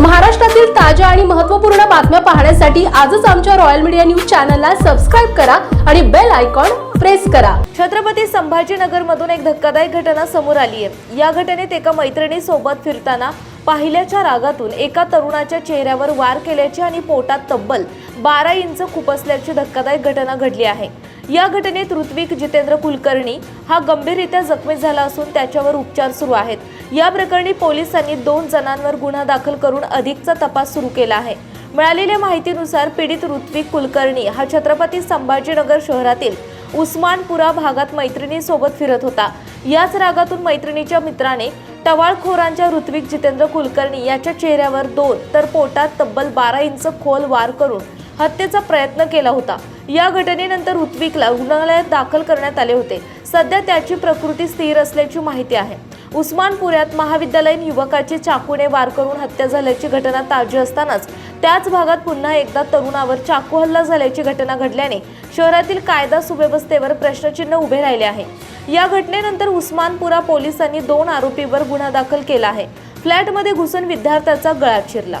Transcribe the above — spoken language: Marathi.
महाराष्ट्रातील ताज्या आणि महत्त्वपूर्ण बातम्या पाहण्यासाठी आजच आमच्या रॉयल मीडिया न्यूज चॅनलला सबस्क्राईब करा आणि बेल आयकॉन प्रेस करा. छत्रपती संभाजीनगर मधून एक धक्कादायक घटना समोर आली आहे. या घटनेत एका मैत्रिणी सोबत फिरताना पाहिल्याच्या रागातून एका तरुणाच्या चेहऱ्यावर वार केल्याची आणि पोटात तब्बल बारा इंच खुपसल्याची धक्कादायक घटना घडली आहे. या घटनेत ऋत्विक जितेंद्र कुलकर्णी हा गंभीररित्या जखमी झाला असून त्याच्यावर उपचार सुरू आहेत. या प्रकरणी पोलिसांनी दोन जणांवर गुन्हा दाखल करून अधिकचा तपास सुरू केला आहे. मिळालेल्या माहितीनुसार पीडित ऋत्विक कुलकर्णी हा छत्रपती संभाजीनगर शहरातील उस्मानपुरा भागात मैत्रिणीसोबत फिरत होता. याच रागातून मैत्रिणीच्या मित्राने टवाळखोरांच्या ऋत्विक जितेंद्र कुलकर्णी याच्या चेहऱ्यावर दोन तर पोटात तब्बल बारा इंच खोल वार करून हत्येचा प्रयत्न केला होता. या घटनेनंतर ऋत्विकला रुग्णालयात दाखल करण्यात आले होते. सध्या त्याची प्रकृती स्थिर असल्याची माहिती आहे. उस्मानपुऱ्यात महाविद्यालयीन युवकाची चाकूने वार करून हत्या झाल्याची घटना ताजी असतानाच त्याच भागात पुन्हा एकदा तरुणावर चाकू हल्ला झाल्याची घटना घडल्याने शहरातील कायदा सुव्यवस्थेवर प्रश्नचिन्ह उभे राहिले आहे. या घटनेनंतर उस्मानपुरा पोलिसांनी दोन आरोपीवर गुन्हा दाखल केला आहे. फ्लॅटमध्ये घुसून विद्यार्थ्याचा गळा चिरला.